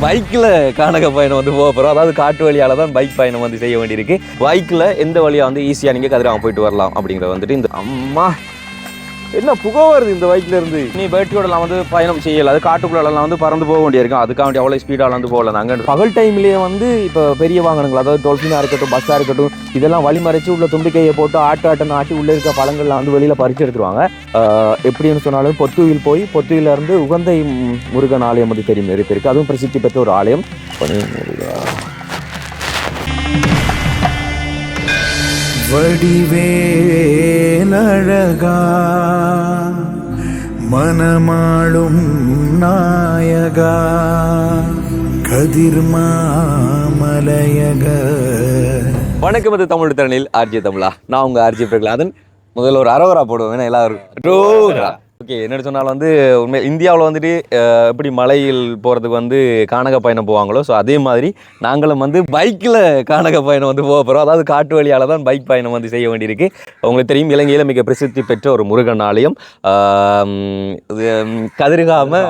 பைக்கில் கானக பயணம் வந்து போக போகிறோம் அதாவது காட்டு வழியால் தான் பைக் பயணம் வந்து செய்ய வேண்டியிருக்கு. பைக்கில் எந்த வழியாக வந்து ஈஸியாக நீங்கள் கதிராம போயிட்டு வரலாம் அப்படிங்கிறத வந்துட்டு இந்த அம்மா என்ன புகை வருது இந்த பைக்ல இருந்து? நீ பேட்டியோடலாம் வந்து பயணம் செய்யல. அது காட்டுக்குள்ளலாம் வந்து பறந்து போக வேண்டியிருக்கும் அதுக்காக வேண்டிய அவ்வளோ ஸ்பீடாக வந்து போகல நாங்கள் பகல் டைம்லேயே வந்து இப்போ பெரிய வாகனங்கள் அதாவது டொல்ஃபினாக இருக்கட்டும் பஸ்ஸாக இருக்கட்டும் இதெல்லாம் வழிமறைச்சு உள்ள தும்பிக்கையை போட்டு ஆட்டு ஆட்டுன்னு ஆட்டி உள்ளே இருக்க பழங்கள்லாம் வந்து வெளியில் பறிச்சு எடுத்துருவாங்க. எப்படின்னு சொன்னாலும் பொத்துவில் போய் பொத்துவில இருந்து உகந்தை முருகன் ஆலயம் வந்து தெரியும் பேருக்கு. அதுவும் பிரசித்தி பெற்ற ஒரு ஆலயம். வடிவேலழகா மனமாளும் நாயகா கதிர்மாமலையக வணக்கம் அது தமிழ் திறனில் ஆர்ஜி தமிழா. நான் உங்க ஆர்ஜி பிரகலாதன். முதல்ல ஒரு அரவரா போடுவேன் எல்லாரும் ரோரா ஓகே என்னென்னு சொன்னாலும் வந்து உண்மை இந்தியாவில் வந்துட்டு எப்படி மலையில் போகிறதுக்கு வந்து கானக பயணம் போவாங்களோ ஸோ அதே மாதிரி நாங்களும் வந்து பைக்கில் கானக பயணம் வந்து போக போகிறோம் அதாவது காட்டு வழியால் தான் பைக் பயணம் வந்து செய்ய வேண்டியிருக்கு. உங்களுக்கு தெரியும் இலங்கையில் மிக பிரசித்தி பெற்ற ஒரு முருகன் ஆலயம். இது கதிர்காம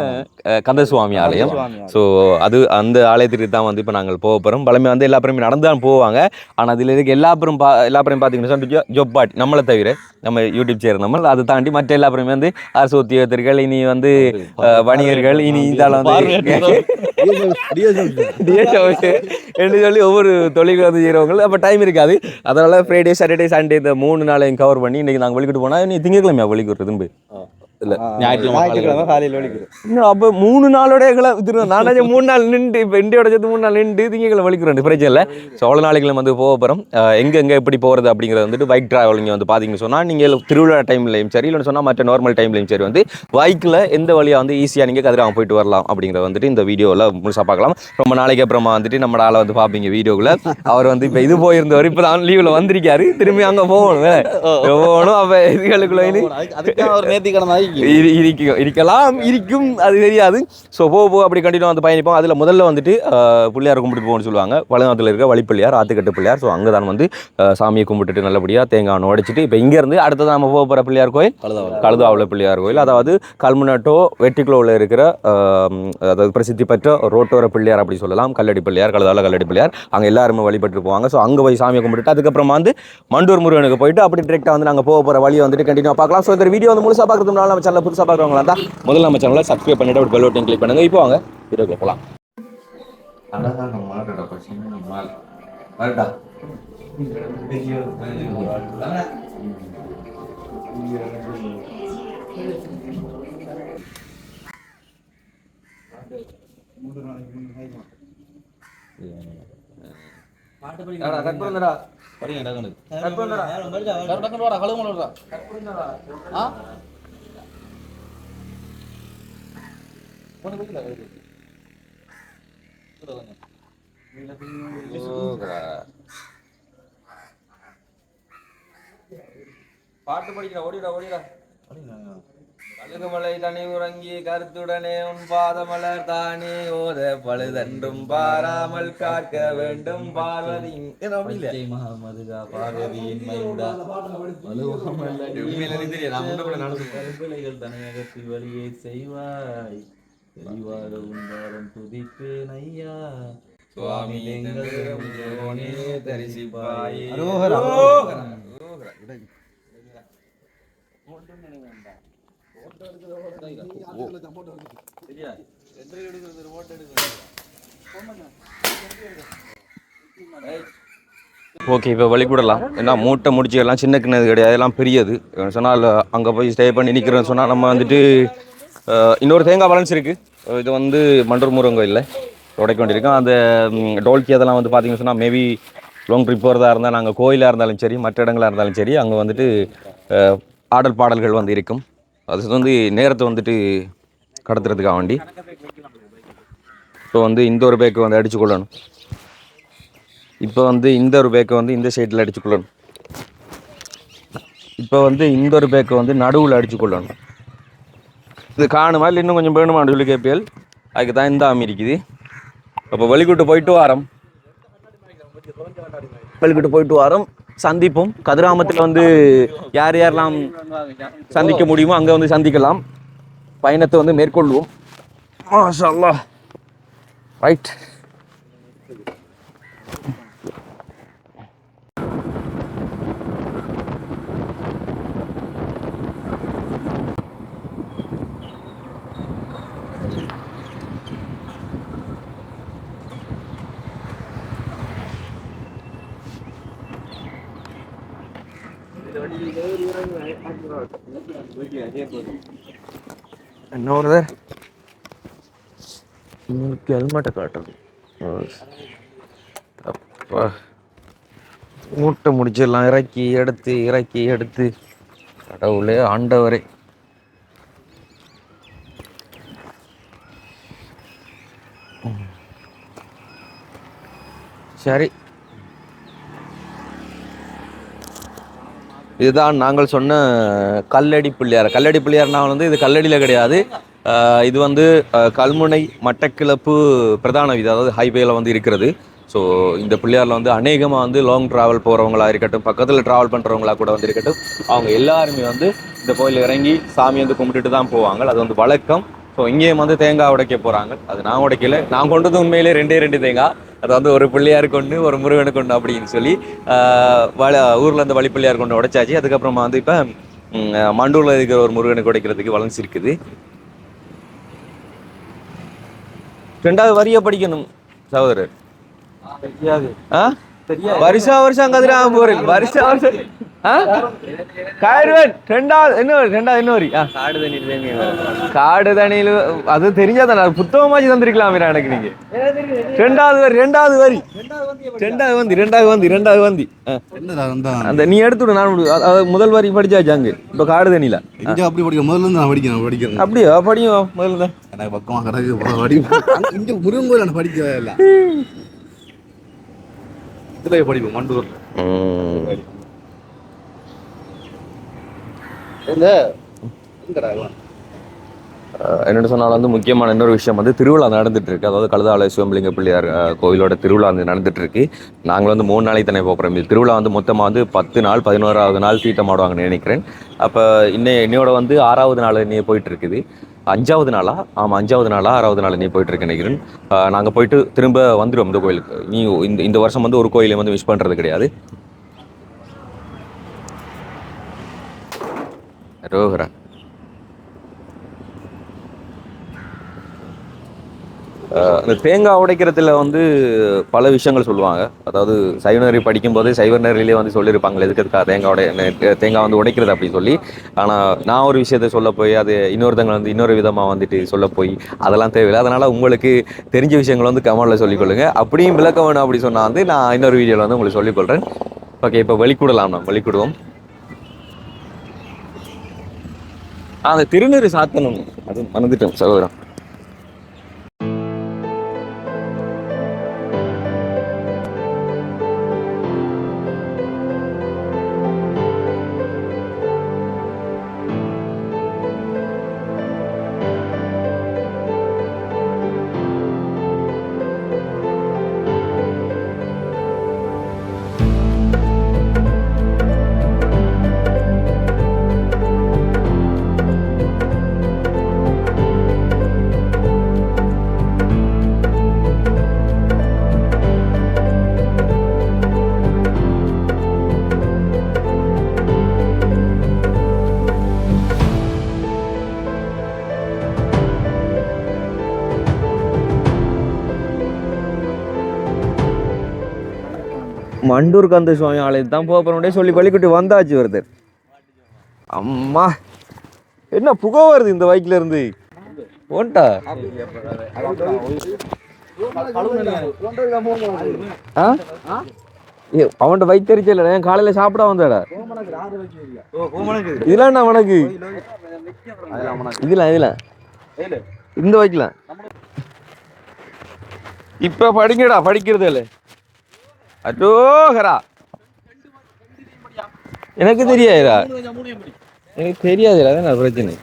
கந்தசுவாமி ஆலயம் ஸோ அது அந்த ஆலயத்துக்கு தான் வந்து இப்போ நாங்கள் போக போகிறோம் பழமை வந்து எல்லா பேருமே நடந்து தான் போவாங்க. ஆனால் அதில் இருக்க எல்லா பேரும் பா எல்லா பேரும் பார்த்தீங்கன்னா ஜொப் பாட் நம்மளை தவிர நம்ம யூடியூப் சேர் நம்ம அதை தாண்டி மற்ற எல்லா பேருமே வந்து அரசு உத்தியோகத்தர்கள் இனி வந்து வணிகர்கள் இனி இதால் வந்து என்று சொல்லி ஒவ்வொரு தொழில் வந்து செய்கிறவங்க அப்போ டைம் இருக்காது. அதனால ஃப்ரைடே சாட்டர்டே சண்டே இந்த மூணு நாளையும் கவர் பண்ணி இன்னைக்கு நாங்கள் வெளிக்கிட்டு போனால் நீ திங்கக்கிழமையா வெளிக்கிட்டு திரும்ப இல்லை ஞாயிற்றுக்கிழமை காலையில் ஒழிக்கிறோம் இன்னும் அப்போ மூணு நாளோட நான் நினைச்சேன் மூணு நாள் நின்று இப்போ இண்டியோட சேர்த்து மூணு நாள் நின்று திங்கக்கிழமை வலிக்கிறோம். பிரச்சனை இல்லை. அவ்வளோ நாளைக்கு வந்து போக போகிறோம் எங்கே எங்கே எப்படி போகிறது அப்படிங்கிறது வந்துட்டு பைக் ட்ராவலிங் வந்து பார்த்தீங்கன்னு சொன்னால் நீங்கள் திருவிழா டைம்லையும் சரி இல்லைன்னு சொன்னால் மற்ற நார்மல் டைம்லையும் சரி வந்து பைக்கில் எந்த வழியாக வந்து ஈஸியாக நீங்கள் கதிராம போயிட்டு வரலாம் அப்படிங்கிறத வந்துட்டு இந்த வீடியோவில் முழுசாக பார்க்கலாம் ரொம்ப நாளைக்கு அப்புறமா வந்துட்டு நம்ம ஆளை வந்து பார்ப்பீங்க வீடியோவில் அவர் வந்து இப்போ இது போயிருந்தவர் இப்போ தான் லீவில் வந்திருக்காரு. திரும்பி அங்கே போகணும் போகணும் அப்போ இதுகளுக்குள்ள நேர்த்தி இருக்கும் இருக்கலாம் இருக்கும் அது தெரியாது. ஸோ போக போக அப்படி கண்டினியூ வந்து பயணிப்போம். அதில் முதல்ல வந்துட்டு பிள்ளையார் கும்பிட்டு போகணும்னு சொல்லுவாங்க. பழங்காலத்தில் இருக்க வழிப்பிள்ளையார் ஆத்துக்கட்டு பிள்ளையார். ஸோ அங்கே தான் வந்து சாமியை கும்பிட்டுட்டு நல்லபடியாக தேங்காய் உடைச்சிட்டு இப்போ இங்கேருந்து அடுத்தது நம்ம போக போகிற பிள்ளையார் கோயில்? கழுதாவில் பிள்ளையார் கோயில். அதாவது கல்முனட்டோ வெட்டிக்குளோவில் இருக்கிற அதாவது பிரசித்தி பெற்ற ரோட்டோர பிள்ளையார் அப்படி சொல்லலாம். கல்லடி பிள்ளையார் கழுதாவில் கல்லடி பிள்ளையார். அங்கே எல்லாருமே வழிபட்டு போவாங்க. ஸோ அங்கே போய் சாமியை கும்பிட்டுட்டு அதுக்கப்புறமா வந்து மண்டூர் முருகனுக்கு போயிட்டு அப்படி டிரெக்டாக வந்து நாங்கள் போக போகிற வழியை வந்துட்டு கண்டினியூ பார்க்கலாம். ஸோ இந்த வீடியோ வந்து முழுசாக பார்க்கறதுக்கு முன்னாடி நம்ம சேனல் புதுசாக பார்க்குறவங்களா தான் முதல்ல நம்ம சேனலை சப்ஸ்கிரைப் பண்ணிட்டு அப்படி பெல் பட்டன் கிளிக் பண்ணுங்க. இப்போ வாங்க வீடியோக்கு போகலாம் அழகான மாடடா பசிங்க மால் வரடா. கட் பண்ணுடா கட் பண்ணுடா பாட்டு படிக்கிற ஓடிடா ஓடிடா. அழுகுமலை தனி உறங்கி கருத்துடனே உன் பாதமலர் தானே ஓத பழுதன்றும் பாராமல் காக்க வேண்டும் பார்வதி மகாமதுகா பார்வதியின் மைந்தா. நடந்து தனையகத்தி வழியை செய்வாய். உண்டாரம் துதிப்பேன் ஐயா. சுவாமி எங்கள். ஓகே இப்போ வழிகூடலாம் ஏன்னா மூட்டை முடிச்சுக்கலாம் சின்ன கிண்ணது கிடையாது. எல்லாம் பெரியது. சொன்னால் அங்கே போய் ஸ்டே பண்ணி நிற்கிறேன்னு சொன்னால் நம்ம வந்துட்டு இன்னொரு தேங்காய் பேலன்ஸ் இருக்குது இது வந்து மண்டூர் முருங்கை இல்லை. உடைக்க வேண்டியிருக்கோம். அந்த டோல்கி அதெல்லாம் வந்து பார்த்தீங்கன்னு சொன்னால் மேபி லாங் ட்ரிப் போகிறதா இருந்தால் நாங்கள் கோயிலாக இருந்தாலும் சரி மற்ற இடங்களாக இருந்தாலும் சரி அங்கே வந்துட்டு ஆடல் பாடல்கள் வந்து இருக்கும். அது வந்து நேரத்தை வந்துட்டு கடத்துறதுக்காக வேண்டி. இப்போ வந்து இந்த ஒரு பேக்கு வந்து அடித்து கொள்ளணும். இப்போ வந்து இந்த ஒரு பேக்கை வந்து இந்த சைடில் அடித்து கொள்ளணும். இப்போ வந்து இந்த ஒரு பேக்கை வந்து நடுவில் அடித்து கொள்ளணும். இது காணுமா? இல்லை இன்னும் கொஞ்சம் வேணுமான்னு சொல்லி கேப்பியல். அதுக்கு தான் இந்த ஆமி இருக்குது. அப்போ வெளிக்கூட்டு போயிட்டு வரோம். வெளிக்கூட்டு போயிட்டு வரோம். சந்திப்போம். கதிராமத்தில் வந்து யார் யாரெல்லாம் சந்திக்க முடியுமோ அங்கே வந்து சந்திக்கலாம். பயணத்தை வந்து மேற்கொள்வோம். மாஷா ரைட் என்ன வருது உங்களுக்கு ஹெல்மெட்டை காட்டுறது அப்பா. மூட்டை முடிச்சிடலாம் இறக்கி எடுத்து இறக்கி எடுத்து. கடவுளே ஆண்டவரே. சரி. இதுதான் நாங்கள் சொன்ன கல்லடி பிள்ளையார். கல்லடி பிள்ளையார்னா வந்து இது கல்லடியில் கிடையாது. இது வந்து கல்முனை மட்டக்கிளப்பு பிரதான வீதி அதாவது ஹைவேல வந்து இருக்கிறது. ஸோ இந்த பிள்ளையாரில் வந்து அநேகமாக வந்து லாங் ட்ராவல் போகிறவங்களா இருக்கட்டும் பக்கத்தில் ட்ராவல் பண்ணுறவங்களா கூட வந்து இருக்கட்டும் அவங்க எல்லாருமே வந்து இந்த கோயில் இறங்கி சாமி வந்து கும்பிட்டுட்டு தான் போவாங்க. அது வந்து வழக்கம். ஸோ இங்கேயும் வந்து தேங்காய் உடைக்க போகிறாங்க அது நான் உடைக்கல. நான் கொண்டது உண்மையிலே ரெண்டே ரெண்டு தேங்காய். அது வந்து ஒரு பிள்ளையார் கொண்டு ஒரு முருகனுக்கு கொண்டு அப்படின்னு சொல்லி வள ஊரில் இருந்து வழி பிள்ளையார் கொண்டு உடைச்சாச்சு. அதுக்கப்புறமா வந்து இப்போ மண்டூரில் இருக்கிற ஒரு முருகனுக்கு உடைக்கிறதுக்கு வளர்ச்சிருக்குது ரெண்டாவது வரியை படிக்கணும் சகோதரர். ஆ? வருஷா வருஷம் கதிரா போறேன் வருஷா வருஷம் ஆ காயிருவேன் ரெண்டாவது என்ன வரி? ரெண்டாவது என்ன வரி ஆ காடு தண்ணி காடு தண்ணியில் அது தெரிஞ்சாதான் நான் புத்தகமாச்சு தந்திருக்கலாம் எனக்கு நீங்க ரெண்டாவது வரி ரெண்டாவது வரி ரெண்டாவது வந்து ரெண்டாவது வந்து ரெண்டாவது வந்து அந்த நீ எடுத்து விடு நான் முதல் வரி படிச்சாச்சு அங்க இப்போ காடு தண்ணியில அப்படி படிக்க முதல்ல இருந்து நான் படிக்கிறேன் படிக்கிறேன் அப்படியா படியும் முதல்ல தான் எனக்கு பக்கமா கிடக்கு போ, படி அங்க இங்க முருகன் கோயில் நான் படிக்கவே இல்லை இதுல படிப்போம் மண்டூர் இல்ல எங்கடா இவன்? என்னென்னு சொன்னால் வந்து முக்கியமான இன்னொரு விஷயம் வந்து திருவிழா நடந்துட்டு இருக்கு அதாவது கழுதாலய சிவம்பலிங்க பிள்ளையார் கோயிலோட திருவிழா வந்து நடந்துட்டு இருக்கு நாங்கள் வந்து மூணு நாளைக்கு தானே போகிறோம் இது திருவிழா வந்து மொத்தமாக வந்து பத்து நாள் பதினோராவது நாள் தீட்டம் ஆடுவாங்கன்னு நினைக்கிறேன். அப்போ இன்னை இன்னையோட வந்து ஆறாவது நாள் நீ போயிட்டு இருக்குது அஞ்சாவது நாளா? ஆமாம் அஞ்சாவது நாளா ஆறாவது நாள் நீ போயிட்டு இருக்கு நினைக்கிறேன் நாங்கள் போயிட்டு திரும்ப வந்துடுவோம் இந்த கோயிலுக்கு. நீ இந்த இந்த வருஷம் வந்து ஒரு கோயிலை வந்து மிஸ் பண்ணுறது கிடையாது. ரோஹரா இந்த தேங்காய் உடைக்கிறதுல வந்து பல விஷயங்கள் சொல்லுவாங்க. அதாவது சைவ நெறி படிக்கும்போது சைவ வந்து சொல்லியிருப்பாங்களே எதுக்கு எதுக்காக தேங்காய் உடை தேங்காய் வந்து உடைக்கிறது அப்படின்னு சொல்லி. ஆனால் நான் ஒரு விஷயத்த சொல்ல போய் அது இன்னொருத்தங்க வந்து இன்னொரு விதமாக வந்துட்டு சொல்ல போய் அதெல்லாம் தேவையில்லை. அதனால் உங்களுக்கு தெரிஞ்ச விஷயங்கள் வந்து கமெண்டில் சொல்லிக்கொள்ளுங்க. அப்படியும் விளக்க வேணும் அப்படி சொன்னால் வந்து நான் இன்னொரு வீடியோவில் வந்து உங்களுக்கு சொல்லிக்கொள்கிறேன் ஓகே இப்போ வெளிக்கூடலாம் நான் வெளிக்கூடுவோம். அந்த திருநீறு சாத்தணும் அது மறந்துட்டோம் சகோதரம் மண்டூர் கந்த சுவாமி ஆலயத்து தான் போகிறோம்டே சொல்லி பள்ளிக்கூட்டி வந்தாச்சு வருது அம்மா என்ன புகை வருது இந்த பைக்கில் இருந்து? ஓன்ட்டா ஆ? அவன்கிட்ட பைக் தெரிச்சல என் காலையில சாப்பிட வந்தாடா? இதெல்லாம் என்ன உனக்கு? இதெல்லாம் இதெல்லாம். இந்த வைக்கலாம் இப்ப படிங்கடா படிக்கிறது இல்லை அட்டோகரா எனக்கு தெரியாதுடா. எனக்கு தெரியாதுடா அதான் நான் பிரச்சனை.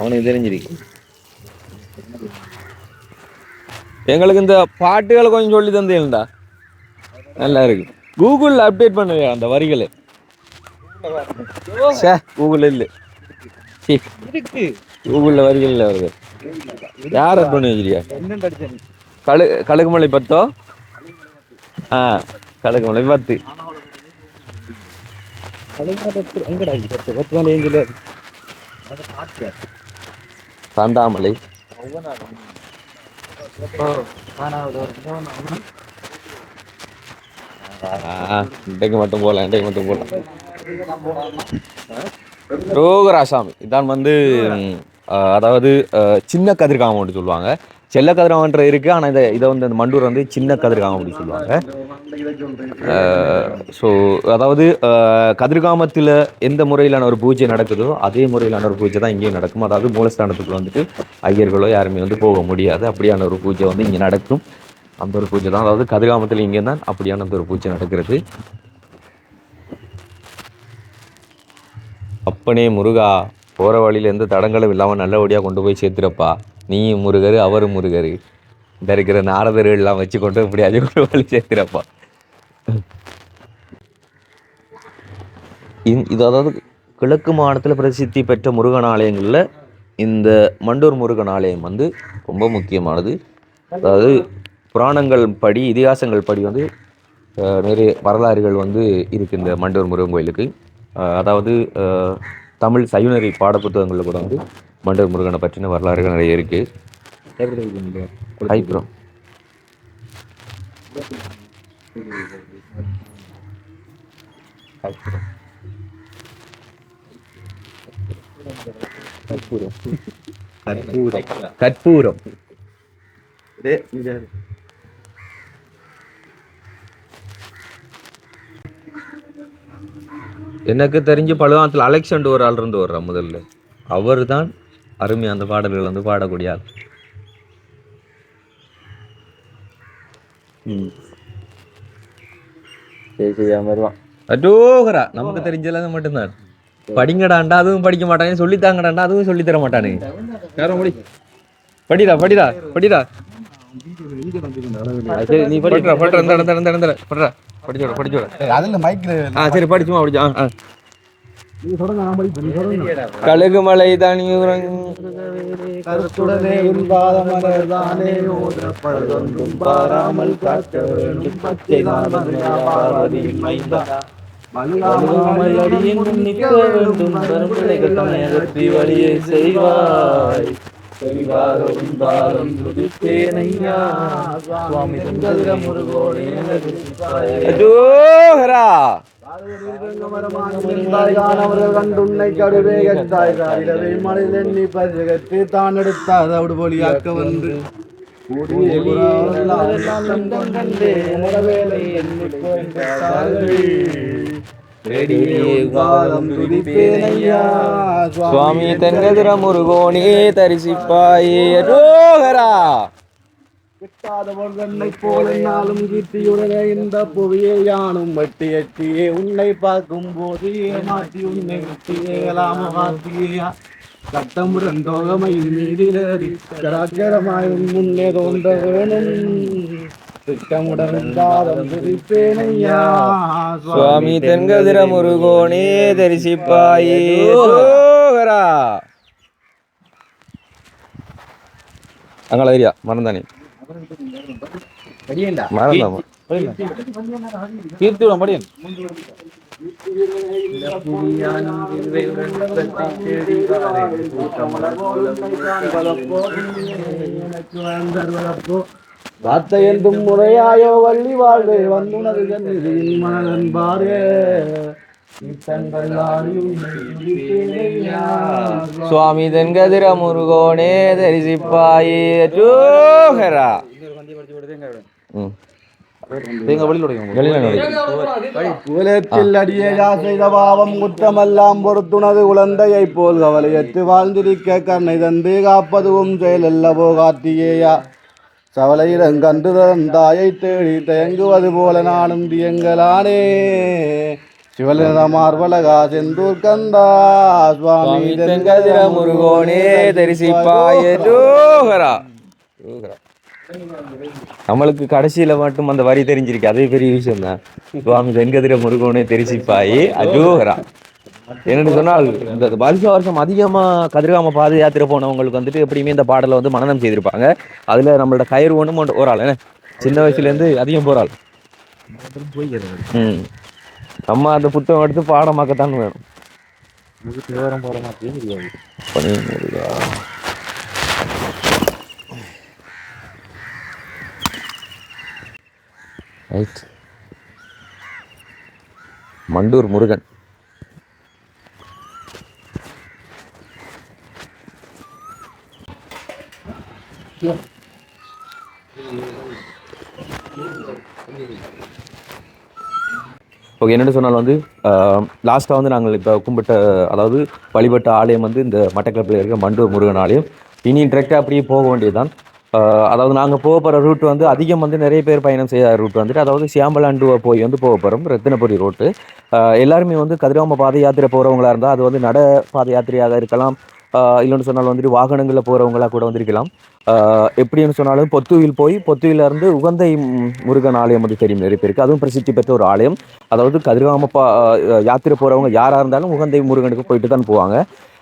அவனுக்கு தெரிஞ்சிருக்கு. எங்களுக்கு இந்த பாட்டுகளை கொஞ்சம் சொல்லி தந்தீங்கடா நல்லா இருக்கு. கூகுளில் அப்டேட் பண்ணுங்க அந்த வரிகளை. சே கூகுள் இல்லை. கூகுளில் வரிகள் இல்லை வருது. யார் அட் பண்ணி வச்சிருக்கியா என்னண்டு அடிச்சேன் கழு கழுகுமலை பத்தோ? ஆ கழுகுமலை பத்து. ஆ, இன்றைக்கு மட்டும் போகலாம் இன்றைக்கு மட்டும் போகலாம். ரோகராசாமி. இதான் வந்து அதாவது சின்ன கதிர்காமம் அப்படின்னு சொல்லுவாங்க. செல்ல கதிர்காமன்ற இருக்கு ஆனால் இதை இதை வந்து அந்த மண்டூர் வந்து சின்ன கதிர்காமம் அப்படி சொல்லுவாங்க. ஸோ அதாவது கதிர்காமத்தில் எந்த முறையிலான ஒரு பூஜை நடக்குதோ அதே முறையிலான ஒரு பூஜை தான் இங்கேயும் நடக்கும். அதாவது மூலஸ்தானத்துக்குள்ள வந்துட்டு ஐயர்களோ யாருமே வந்து போக முடியாது. அப்படியான ஒரு பூஜை வந்து இங்கே நடக்கும். அந்த ஒரு பூஜை தான். அதாவது கதிர்காமத்தில் இங்கே தான் அப்படியான அந்த ஒரு பூஜை நடக்கிறது. அப்பனே முருகா போகிற வழியில் எந்த தடங்களும் இல்லாமல் நல்லபடியாக கொண்டு போய் சேர்த்துறப்பா. நீயும் முருகர் அவரும் முருகர். இந்த இருக்கிற நாரதர்கள் எல்லாம் வச்சு கொண்டு இப்படியாச்சும் கொண்டு வழி சேர்த்துறப்பா. இந் இது அதாவது கிழக்கு மாநிலத்தில் பிரசித்தி பெற்ற முருகன் ஆலயங்களில் இந்த மண்டூர் முருகன் ஆலயம் வந்து ரொம்ப முக்கியமானது. அதாவது புராணங்கள் படி இதிகாசங்கள் படி வந்து நிறைய வரலாறுகள் வந்து இருக்குது இந்த மண்டூர் முருகன் கோயிலுக்கு. அதாவது தமிழ் சைவநெறி பாடப்புத்தகங்களில் கூட வந்து மண்டூர் முருகனை பற்றின வரலாறுகள் நிறைய இருக்குது ஹை ப்ரோ கற்பூரம். எனக்கு தெரிஞ்சு பழுவாத்தில் அலெக்சாண்டர் ஒரு ஆள் இருந்து வர்றார் முதல்ல அவர் தான் அருமை அந்த பாடல்கள் வந்து பாடக்கூடிய ஆள் அடோகரா நமக்கு தெரிஞ்சது மட்டும்தான் படிங்கடாண்டா அதுவும் படிக்க மாட்டானே சொல்லித்தாங்கடாண்டா அதுவும் சொல்லி தர மாட்டானே படிடா படிடா படிடா சரி நீ படி படிடா படிடா இந்த இந்த இந்த இந்த படிடா படிச்சோட படிச்சோட அதுல மைக்ல ஆ சரி படிச்சுமா படிச்சு. ஆ கழுகுமலை தனியுறங் கருத்துடனே உன் பாதமலர்தானே ஓதப்பழதொன்றும் பாராமல் காக்க வேண்டும். பச்சை பார்வதியின் மைந்தா. மல்லாமல் அடியின் நிற்க வேண்டும். கரும்புடைகள் அகற்றி வழியை செய்வாய். அவர்கள் கண்டுன்னை கடுவே கட்டாய் காரிடவே மனித எண்ணி பருகத்து தான் எடுத்தார் அவடு போலியாக்க வந்து கூடிய போய்ந்தார்கள். வேடியே வாதம் துதிப்பேனையா சுவாமி தென்கதிர முருகோனே போல நாளும் கீர்த்தியுடனே இந்த புவியை யானும் வெட்டி எட்டியே. உன்னை பார்க்கும் போது ஏமாற்றி உன்னை வெட்டியே மாற்றியா. சட்டமுடன் தோகமையின் மீதிலேறி கராக்கரமாய் உன் முன்னே தோன்ற வேணும். திட்டமுடன் துதிப்பேனையா சுவாமி தென்கதிர முருகோனே தரிசிப்பாயே. அங்கே ஏரியா மறந்தானே. மறந்தாமா வார்த்தை என்றும் முறையாயோ வள்ளி வாழ்வே வந்துனது கண்ணிதியின் மனதன் பாரே. சுவாமி தென்கதிர முருகோனே தரிசிப்பாயே. செய்த பாவம் குற்றமெல்லாம் பொறுத்துனது குழந்தையை போல் கவலையற்று வாழ்ந்திருக்க கண்ணை தந்து காப்பதுவும் செயலல்லவோ காட்டியேயா. சவலையிடம் கண்டு தாயை தேடி தயங்குவது போல நானும் தியங்கலானே. சிவலித மார்பலகா செந்தூர் கந்தா சுவாமி தென்கதிர முருகோனே தரிசிப்பாயே அடோகரா அடோகரா நம்மளுக்கு கடைசியில மட்டும் அந்த வரி தெரிஞ்சிருக்கு. அதே பெரிய விஷயம் தான் சுவாமி தென்கதிர முருகனே தெரிசிப்பாயி அஜோகரா. என்னென்னு சொன்னால் இந்த வருஷ வருஷம் அதிகமா கதிர்காம பாத யாத்திரை போனவங்களுக்கு வந்துட்டு எப்படியுமே இந்த பாடலை வந்து மனநம் செய்திருப்பாங்க. அதுல நம்மளோட கயிறு ஒன்று ஒரு ஆள். என்ன? சின்ன வயசுல இருந்து அதிகம் போறாள் ம். நம்ம அந்த புத்தகம் எடுத்து பாடமாக்கத்தான் வேணும். விவரம் போற மாதிரியும் தெரியாது ரைட். மண்டூர் முருகன். ஓகே என்னென்னு சொன்னாலும் வந்து லாஸ்ட்டாக வந்து நாங்கள் இப்போ கும்பிட்ட அதாவது வழிபட்ட ஆலயம் வந்து இந்த மட்டக்களப்பில் இருக்க மண்டூர் முருகன் ஆலயம். இனி டிரெக்டாக அப்படியே போக வேண்டியதுதான். அதாவது நாங்கள் போக போகிற ரூட் வந்து அதிகம் வந்து நிறைய பேர் பயணம் செய்த ரூட் வந்துட்டு அதாவது சியாம்பலாண்டுவை போய் வந்து போக போகிறோம் ரத்தினபுரி ரோட்டு எல்லாருமே வந்து கதிராம பாத யாத்திரை போகிறவங்களா இருந்தால் அது வந்து நட பாத யாத்திரையாக இருக்கலாம். இல்லைன்னு சொன்னால் வந்துட்டு வாகனங்களில் போகிறவங்களாக கூட வந்திருக்கலாம். எப்படின்னு சொன்னாலும் பொத்துவில் போய் பொத்துவிலிருந்து உகந்தை முருகன் ஆலயம் வந்து தெரியும் நிறைய பேருக்கு. அதுவும் பிரசித்தி பெற்ற ஒரு ஆலயம். அதாவது கதிர்காம பா யாத்திரை போகிறவங்க யாராக இருந்தாலும் உகந்தை முருகனுக்கு போயிட்டு தான் போவாங்க.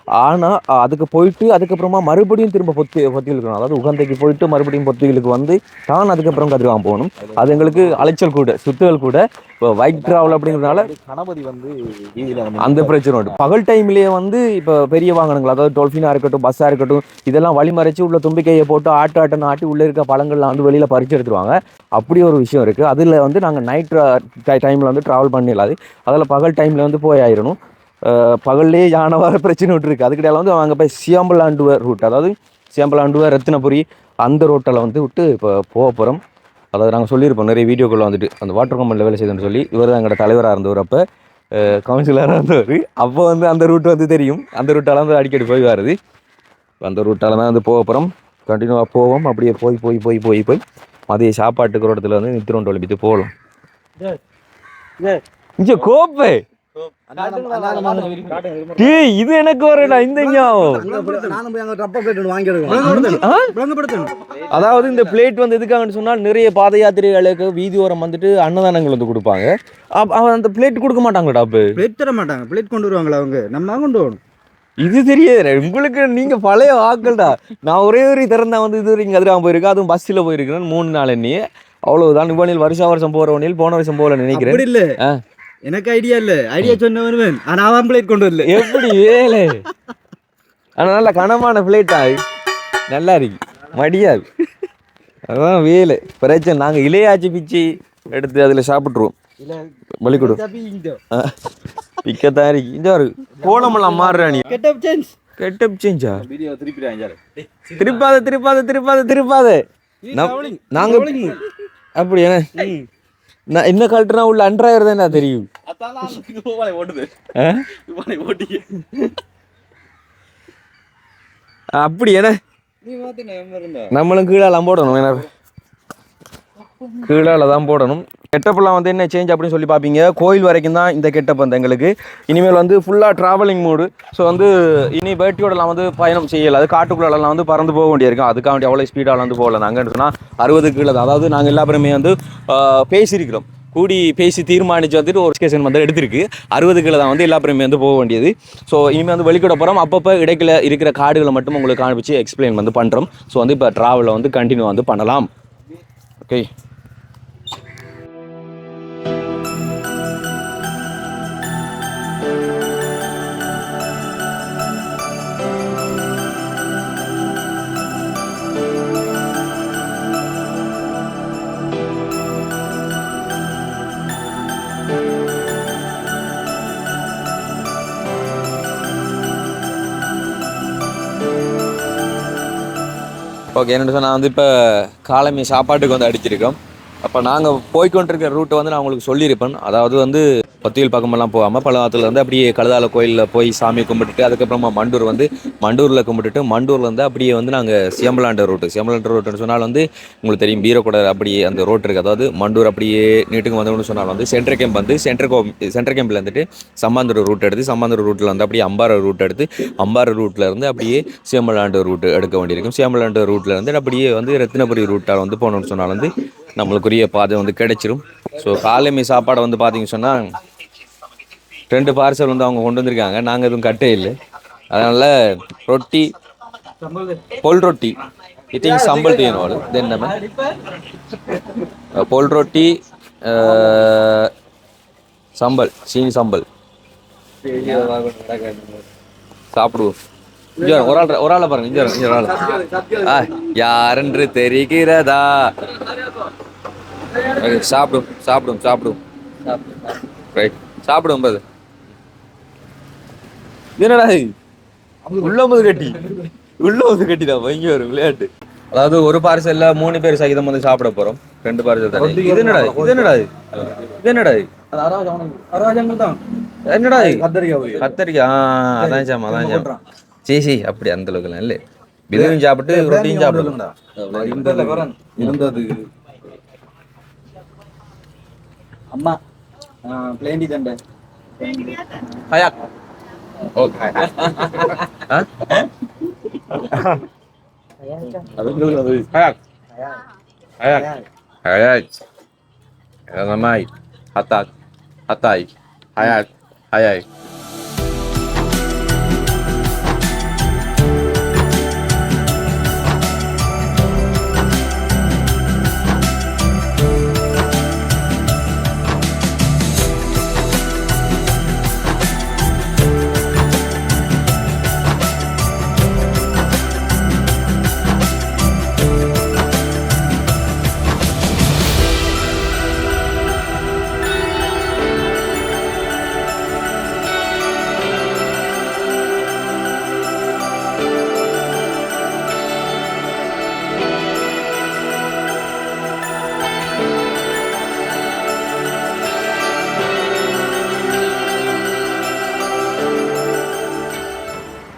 ஆனால் அதுக்கு போயிட்டு அதுக்கப்புறமா மறுபடியும் திரும்ப பொத்தி பொத்திகளுக்கு அதாவது உகந்தைக்கு போயிட்டு மறுபடியும் பொத்திகளுக்கு வந்து தான் அதுக்கப்புறம் கதிர்காமம் போகணும். அது எங்களுக்கு அலைச்சல் கூட சுத்துகள் கூட இப்போ பைக் ட்ராவல் அப்படிங்கிறதுனால கணபதி வந்து அந்த பிரச்சனை உண்டு. பகல் டைம்லயே வந்து இப்போ பெரிய வாகனங்கள் அதாவது டொல்ஃபினா இருக்கட்டும் பஸ்ஸாக இருக்கட்டும் இதெல்லாம் வழிமறைச்சு உள்ள தும்பிக்கையை போட்டு ஆட்டு ஆட்டுன்னு ஆட்டி உள்ளே இருக்க பழங்கள்லாம் வந்து வெளியில் பறிச்சு எடுத்துருவாங்க. அப்படி ஒரு விஷயம் இருக்குது அதில் வந்து நாங்கள் நைட் டைமில் வந்து ட்ராவல் பண்ணிடலாது. அதில் பகல் டைமில் வந்து போய் ஆயிரணும் அஹ் பகல்லே யானை வர பிரச்சனை விட்டுருக்கு அதுக்கிடையில வந்து அங்கே போய் சியாம்பலாண்டுவர் ரூட் அதாவது சியாம்பலாண்டுவர் ரத்தினபுரி அந்த ரோட்டில் வந்து விட்டு இப்போ போக போகிறோம் அதாவது நாங்கள் சொல்லியிருப்போம் நிறைய வீடியோக்குள்ள வந்துட்டு. அந்த வாட்டர் கம்பெனியில் வேலை செய்தோன்னு சொல்லி. இவர் தான் எங்களோட தலைவராக இருந்தவர் அப்போ. கவுன்சிலராக இருந்தவர். அப்போ வந்து அந்த ரூட் வந்து தெரியும். அந்த ரூட்டால் வந்து அடிக்கடி போய் வருது. அந்த ரூட்டால் தான் வந்து போக போகிறோம் கண்டினியூவாக போவோம். அப்படியே போய் போய் போய் போய் போய். மதிய சாப்பாட்டுக்கு ஒரு இடத்துல வந்து நித்திரோண்டு ஒலிப்பித்து போகலாம். இங்கே கோப்பை! இது எனக்கு வரடா இந்த அதாவது இந்த பிளேட் வந்து எதுக்காகன்னு சொன்னால் நிறைய பாத யாத்திரைகளுக்கு வீதி ஓரம் வந்துட்டு அன்னதானங்கள் வந்து கொடுப்பாங்க. அந்த பிளேட் கொடுக்க மாட்டாங்கடா அப்போ? பிளேட் தர மாட்டாங்க. பிளேட் கொண்டு வருவாங்களா அவங்க? நம்ம கொண்டு வரணும். இது தெரியாது உங்களுக்கு நீங்க பழைய ஆக்கள்டா நான் ஒரே ஒரு திறந்தா வந்து இது வரைக்கும் கதிராம போயிருக்கேன் அதுவும் பஸ்ஸில் போயிருக்கிறேன் மூணு நாள் எண்ணி அவ்வளவுதான் இவனில் வருஷம் வருஷம் போறவனில் போன வருஷம் போல நினைக்கிறேன். அப்படி இல்ல. எனக்கு ஐடியா இல்ல. ஐடியா சொன்ன வருவேன் ஆனா அவன் பிளேட் கொண்டு வரல. எப்படி வேலை ஆனா நல்ல கனமான பிளேட்டா நல்லா இருக்கு. மடியாது அதான் வேலை. பிரச்சனை. நாங்க இலையாச்சி பிச்சு எடுத்து அதுல சாப்பிட்ருவோம் வழி கொடு பிக்கத்தான் இருக்கு. இந்த ஒரு கோலமெல்லாம் மாறுறா நீ. கெட்ட சேஞ்ச் கெட்டப் சேஞ்சா திருப்பாத திருப்பாத திருப்பாத திருப்பாத. நாங்க அப்படி என்ன? நான் என்ன கழட்டுனா உள்ள அன்றாயிரம் தான் தெரியும்? அப்படி என்ன? நம்மளும் கீழாலாம் போடணும் ஏன்னா கீழால தான் போடணும். கெட்டப்பெல்லாம் வந்து என்ன சேஞ்ச் அப்படின்னு சொல்லி பார்ப்பீங்க. கோயில் வரைக்கும் தான் இந்த கெட்டப் வந்து எங்களுக்கு. இனிமேல் வந்து ஃபுல்லாக ட்ராவலிங் மூடு ஸோ வந்து இனி பேட்டியோடலாம் வந்து பயணம் செய்யலை. அது காட்டுக்குள்ளெல்லாம் வந்து பறந்து போக வேண்டியிருக்கும். அதுக்காக வேண்டிய அவ்வளோ ஸ்பீடாக வந்து போகல. நாங்கன்னு சொன்னால் அறுபது கீழே தான். அதாவது நாங்கள் எல்லா பேருமே வந்து பேசியிருக்கிறோம். கூடி பேசி தீர்மானித்து வந்துட்டு ஒரு ஸ்டேஷன் வந்து எடுத்திருக்கு. அறுபது கிலோ தான் வந்து எல்லா வந்து போக வேண்டியது. ஸோ இனிமேல் வந்து வெளிக்கூட போகிறோம் அப்பப்போ இடைக்கில இருக்கிற காடுகளை மட்டும் உங்களுக்கு காண்பிச்சு எக்ஸ்பிளைன் வந்து பண்ணுறோம் ஸோ வந்து இப்போ ட்ராவலை வந்து கண்டினியூ வந்து பண்ணலாம். ஓகே ஓகே என்ன சொன்னால் வந்து இப்போ காலமே சாப்பாட்டுக்கு வந்து அடிச்சிருக்கோம். அப்போ நாங்கள் போய்க்கொண்டிருக்கிற ரூட்டை வந்து நான் உங்களுக்கு சொல்லியிருப்பேன். அதாவது வந்து பத்தியில் பக்கமெல்லாம் போகாமல் பழவாத்துல வந்து அப்படியே கழுதால கோயிலில் போய் சாமி கும்பிட்டுட்டு அதுக்கப்புறமா மண்டூர் வந்து மண்டூரில் கும்பிட்டுட்டு மண்டூர்ல இருந்து அப்படியே வந்து நாங்கள் சியம்பலாண்ட ரூட்டு சியம்பலாண்ட ரூட்டுன்னு சொன்னால் வந்து உங்களுக்கு தெரியும் பீரக்கூட அப்படியே அந்த ரோட் இருக்குது அதாவது மண்டூர் அப்படியே நீட்டுக்கு வந்தோம்னு சொன்னால் வந்து சென்ட்ரல் கேம்ப் வந்து சென்ட்ரல் கோ சென்ட்ரல் கேம்பில் இருந்துட்டு சம்பாந்தூர் ரூட் எடுத்து சம்பாந்தூர் ரூட்டில் வந்து அப்படியே அம்பாறை ரூட் எடுத்து அம்பாறை ரூட்டில் இருந்து அப்படியே சியம்பலாண்டு ரூட் எடுக்க வேண்டியிருக்கும். சியம்பலாண்டு ரூட்டில் இருந்து அப்படியே வந்து ரத்தினபுரி ரூட்டால் வந்து போனோம்னு சொன்னால் வந்து நம்மளுக்கு உரிய பாதை வந்து கிடைச்சிரும். ஸோ காலைமை சாப்பாடை வந்து பார்த்தீங்கன்னு சொன்னால் ரெண்டு பார்சல் வந்து அவங்க கொண்டு வந்திருக்காங்க. நாங்கள் எதுவும் கட்டே இல்லை. அதனால் ரொட்டி பொல் ரொட்டி. இட்டிங் சம்பல் டீ தென் நம்ம பொல் ரொட்டி சம்பல் சீனி சம்பல் சாப்பிடுவோம். ஒரு ஆள் ஒரு ஆளை பாருங்க இங்க ஒரு ஆ யாரென்று தெரிகிறதா? சாப்பிடும் சாப்பிடும் சாப்பிடும் ரைட் சாப்பிடும் பது என்னடா இது? உள்ள முது கட்டி. உள்ள முது கட்டிடா இங்க ஒரு விளையாட்டு. அதாவது ஒரு பார்சல்ல மூணு பேர் சகிதம் வந்து சாப்பிட போறோம். ரெண்டு பார்சல் தானே. இது என்னடா இது? என்னடா இது? இது என்னடா தான். என்னடா இது? கத்தரிக்காய் கத்தரிக்காய் ஆ அதான் சாம் அதான் சாம். சரி சரி அப்படி அந்த அளவுக்கு இல்லை. பிரியாணி சாப்பிட்டு ரொட்டியும் சாப்பிடலாம் இருந்தது. amma plendi dan dan kayak Hayat. Hayat. Hayat. Hayat. Hayat. Hayat. Hayat. Hayat. Hayat.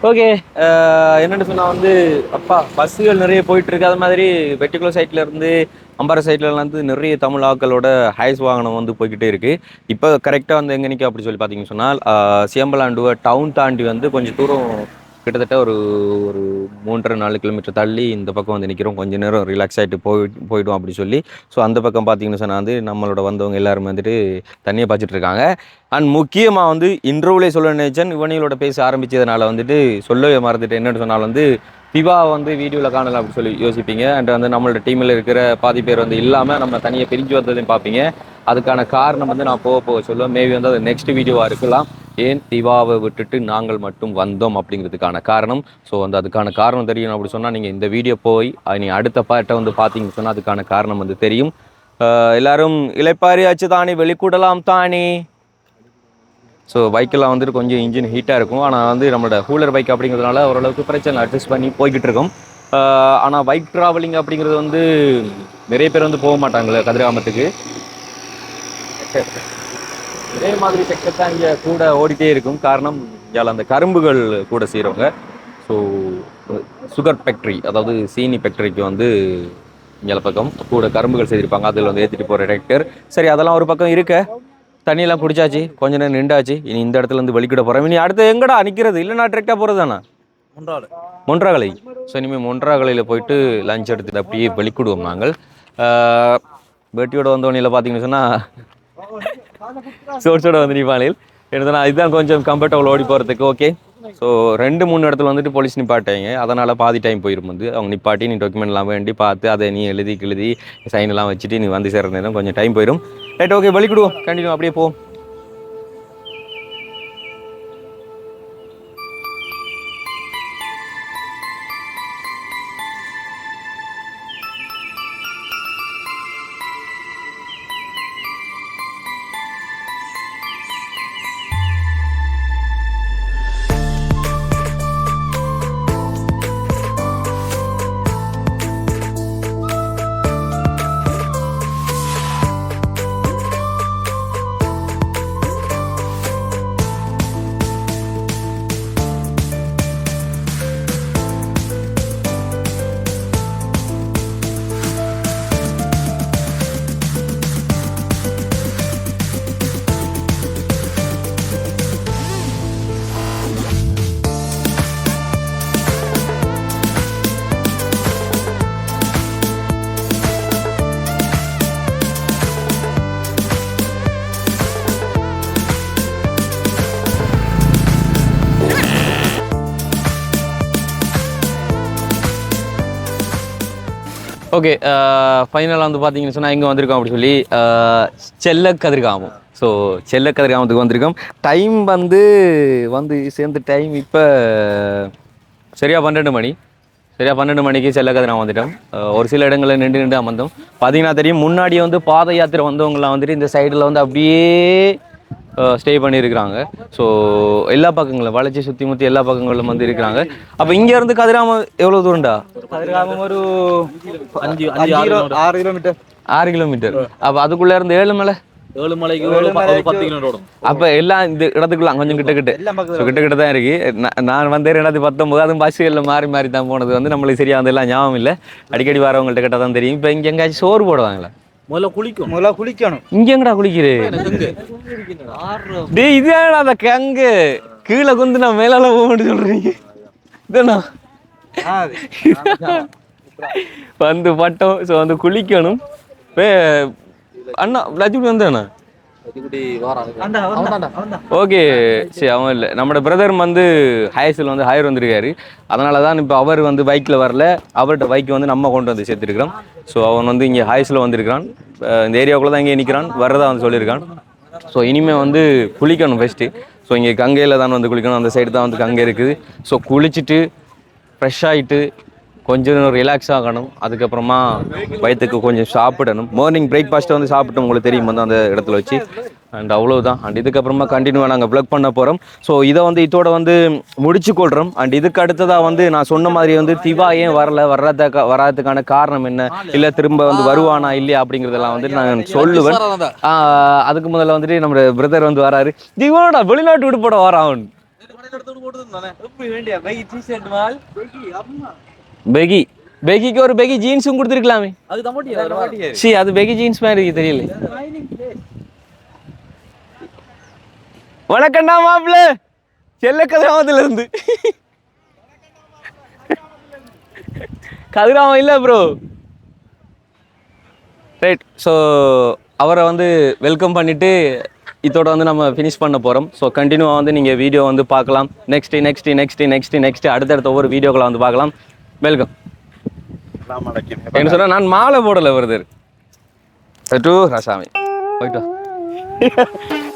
Okay என்னென்னு சொன்னால் வந்து அப்பா பஸ்ஸுகள் நிறைய போயிட்டுருக்கு. அது மாதிரி வெட்டிக்குளர் சைட்ல இருந்து அம்பாறை சைட்லலாம் நிறைய தமிழ் ஆக்களோட ஹைஸ் வாகனம் வந்து போய்கிட்டே இருக்கு. இப்போ கரெக்டாக வந்து எங்கே நிற்க அப்படி சொல்லி பார்த்தீங்கன்னு சொன்னால் ஆஹ் சியம்பலாண்டுவ டவுன் தாண்டி வந்து கொஞ்சம் தூரம் கிட்டத்தட்ட ஒரு ஒரு மூன்றரை நாலு கிலோமீட்டர் தள்ளி இந்த பக்கம் வந்து நிற்கிறோம் கொஞ்ச நேரம் ரிலாக்ஸ் ஆகிட்டு போய் போயிடும் அப்படி சொல்லி. ஸோ அந்த பக்கம் பார்த்தீங்கன்னு சொன்னால் வந்து நம்மளோட வந்தவங்க எல்லாருமே வந்துட்டு தண்ணியை பாய்ச்சிட்டு இருக்காங்க. அண்ட் முக்கியமாக வந்து இன்டர்வியூலே சொல்ல நினைச்சேன் இவனிகளோட பேச ஆரம்பித்ததுனால வந்துட்டு சொல்லவே மறந்துட்டு என்னென்னு சொன்னால் வந்து திவா வந்து வீடியோவில் காணலாம் அப்படின்னு சொல்லி யோசிப்பீங்க. அண்ட் வந்து நம்மளோட டீமில் இருக்கிற பாதி பேர் வந்து இல்லாமல் நம்ம தனியாக பிரிஞ்சு வந்ததையும் பார்ப்பீங்க அதுக்கான காரணம் வந்து நான் போக போக சொல்லுவேன். மேபி வந்து அது நெக்ஸ்ட் வீடியோவாக இருக்கலாம். ஏன் திவாவை விட்டுட்டு நாங்கள் மட்டும் வந்தோம் அப்படிங்கிறதுக்கான காரணம்? ஸோ வந்து அதுக்கான காரணம் தெரியும் அப்படி சொன்னால் நீங்கள் இந்த வீடியோ போய் நீ அடுத்த பாட்டை வந்து பார்த்தீங்கன்னு சொன்னால் அதுக்கான காரணம் வந்து தெரியும். எல்லாரும் இலைப்பாரியாச்சு தானே வெளிக்கூடலாம் தானே? ஸோ பைக்கெல்லாம் வந்துட்டு கொஞ்சம் இன்ஜின் ஹீட்டாக இருக்கும். ஆனால் வந்து நம்மளோட ஹூலர் பைக் அப்படிங்கிறதுனால ஓரளவுக்கு பிரச்சனை அட்ஜஸ்ட் பண்ணி போய்கிட்டு இருக்கோம். ஆனால் பைக் ட்ராவலிங் அப்படிங்கிறது வந்து நிறைய பேர் வந்து போக மாட்டாங்களே கதிராமத்துக்கு. இதே மாதிரி செக்டர் தான் இங்கே கூட ஓடிட்டே இருக்கும். காரணம் இங்கே அந்த கரும்புகள் கூட செய்கிறவங்க ஸோ சுகர் ஃபேக்ட்ரி அதாவது சீனி ஃபேக்ட்ரிக்கு வந்து இங்கே பக்கம் கூட கரும்புகள் செய்திருப்பாங்க. அதில் வந்து ஏற்றிட்டு போகிற டிராக்டர் சரி அதெல்லாம் ஒரு பக்கம் இருக்க. தண்ணியெல்லாம் குடிச்சாச்சு கொஞ்ச நேரம் நின்றாச்சு. இனி இந்த இடத்துல இருந்து வெளிக்கிட போகிறோம் இனி அடுத்து எங்கடா நிற்கிறது இல்லைனா டிரெக்டாக போகிறது தானே? மொன்றாகலை ஸோ இனிமேல் மொன்றாகலையில் போயிட்டு லஞ்ச் எடுத்துட்டு அப்படியே வெளிக்கிடுவோம் நாங்கள். ஆஹ் வேட்டியோட வந்தவனையில் பார்த்தீங்கன்னு சொன்னால் சோர்ஸோட வந்து நிப்பாளையில் எடுத்தனா இதுதான் கொஞ்சம் கம்ஃபர்டபுள் ஓடி போகிறதுக்கு ஓகே ஸோ ரெண்டு மூணு இடத்துல வந்துட்டு போலீஸ் நிப்பாட்டாங்க அதனால் பாதி டைம் போயிடும் வந்து. அவங்க நிப்பாட்டி நீ டாக்குமெண்ட்லாம் வேண்டி பார்த்து அதை நீ எழுதி கிழுதி சைன் எல்லாம் வச்சுட்டு நீ வந்து சேர்ற நேரம் கொஞ்சம் டைம் போயிடும் ரைட் ஓகே வலிக்கிடுவோம் கண்டினியூ அப்படியே போ ஓகே ஃபைனலாக uh, வந்து பார்த்தீங்கன்னு சொன்னால் இங்கே வந்திருக்கோம் அப்படி சொல்லி uh, செல்ல கதிர்காமம் ஸோ செல்ல கதிர்காமத்துக்கு வந்திருக்கோம். டைம் வந்து வந்து சேர்ந்த டைம் இப்போ சரியா பன்னெண்டு மணி. சரியா பன்னெண்டு மணிக்கு செல்ல கதிராமம் வந்துட்டோம் uh, ஒரு சில இடங்களில் நின்று நின்று அமர்ந்தோம். பார்த்தீங்கன்னா தெரியும் முன்னாடி வந்து பாத யாத்திரை வந்தவங்கலாம் வந்துட்டு இந்த சைடில் வந்து அப்படியே ஸ்டே பண்ணியிருக்கிறாங்க. ஸோ எல்லா பக்கங்களும் வளைச்சி சுற்றி முற்றி எல்லா பக்கங்களும் வந்து இருக்கிறாங்க. அப்போ இங்கேருந்து கதிராமம் எவ்வளோ தூரம்டா? கதிர்காமம் ஒரு அஞ்சு அஞ்சு ஆறு ஆறு கிலோமீட்டர். ஆறு கிலோமீட்டர். அப்போ அதுக்குள்ளே இருந்து ஏழு மலை? ஏழு மலைக்கு ஒரு ப- ஒரு பத்து கிலோமீட்டர் ஓடும். அப்போ எல்லாம் இந்த இடத்துக்குள்ள கொஞ்சம் கிட்ட கிட்ட. எல்லாம் கிட்ட கிட்ட தான் இருக்கு. நான் வந்து ரெண்டாயிரத்தி பத்தொம்போது அதுவும் பஸ்ஸுகளில் மாறி மாறி தான் போனது. வந்து நம்மளுக்கு சரியா வந்து எல்லாம் ஞாபகம் இல்லை. அடிக்கடி வரவங்கள்ட்ட கிட்ட தான் தெரியும். இப்போ இங்கே எங்கேயாச்சும் சோறு போடுவாங்களா? முதல்ல குளிக்கும் முதல்ல குளிக்கணும். இங்க எங்கடா குளிக்கிறே? டேய் இது ஏன்டா அந்த கங்கு? கீழே குந்து நான் மேலால போக சொல்றீங்க. இதுனா? வந்து பட்டம் ஸோ வந்து குளிக்கணும். அண்ணா லட்சுமி வந்தாண்ணா ஓகே சரி அவன் இல்லை. நம்மளோட பிரதர் வந்து ஹயர்ஸில் வந்து ஹையர் வந்திருக்காரு. அதனால தான் இப்போ அவர் வந்து பைக்கில் வரல. அவர்கிட்ட பைக் வந்து நம்ம கொண்டு வந்து சேர்த்துருக்கிறோம். ஸோ அவன் வந்து இங்கே ஹைஸில் வந்திருக்கிறான். இந்த ஏரியாவுக்குள்ள தான் இங்கே நிற்கிறான் வரதா வந்து சொல்லியிருக்கான். ஸோ இனிமேல் வந்து குளிக்கணும் ஃபஸ்ட்டு ஸோ இங்கே கங்கையில் தான் வந்து குளிக்கணும். அந்த சைடு தான் வந்து கங்கை இருக்குது. ஸோ குளிச்சுட்டு ஃப்ரெஷ் ஆகிட்டு கொஞ்சம் ரிலாக்ஸ் ஆகணும். அதுக்கப்புறமா வயிற்றுக்கு கொஞ்சம் சாப்பிடணும். மார்னிங் பிரேக்ஃபாஸ்ட்டை வந்து சாப்பிட்டு உங்களுக்கு தெரியும் வந்து அந்த இடத்துல வச்சு. அண்ட் அவ்வளோதான் அண்ட் இதுக்கப்புறமா கண்டினியூவாக நாங்கள் ப்ளக் பண்ண போகிறோம் ஸோ இதை வந்து இதோட வந்து முடிச்சு கொள்கிறோம் அண்ட் இதுக்கு அடுத்ததாக வந்து நான் சொன்ன மாதிரி வந்து திவா ஏன் வரல? வர்றதுக்கு வராதுக்கான காரணம் என்ன? இல்லை திரும்ப வந்து வருவானா? இல்லையா? அப்படிங்கிறதெல்லாம் வந்து நான் சொல்லுவேன். அதுக்கு முதல்ல வந்துட்டு நம்ம பிரதர் வந்து வராரு. திவாடா வெளிநாட்டு விடுபட வரான். அவன் பெகி பெகிக்கு ஒரு பெகி ஜீன்ஸும் கொடுத்துருக்கலாமே. அது சி அது பெகி ஜீன்ஸ் மாதிரி இருக்கு தெரியல. வணக்கம்டா மாப்பிள்ள. செல்ல கதிராமத்துல இருந்து கதிராமம் இல்ல ப்ரோ ரைட் ஸோ அவரை வந்து வெல்கம் பண்ணிட்டு இதோட வந்து நம்ம ஃபினிஷ் பண்ண போகிறோம் ஸோ கண்டினியூவாக வந்து நீங்கள் வீடியோ வந்து பார்க்கலாம். Next next next next next அடுத்தடுத்த ஒவ்வொரு வீடியோக்களை வந்து பார்க்கலாம். வெல்கம் என்ன சொன்னா நான் மாலை போடல வருது டூ ரசாமி. போயிட்டு.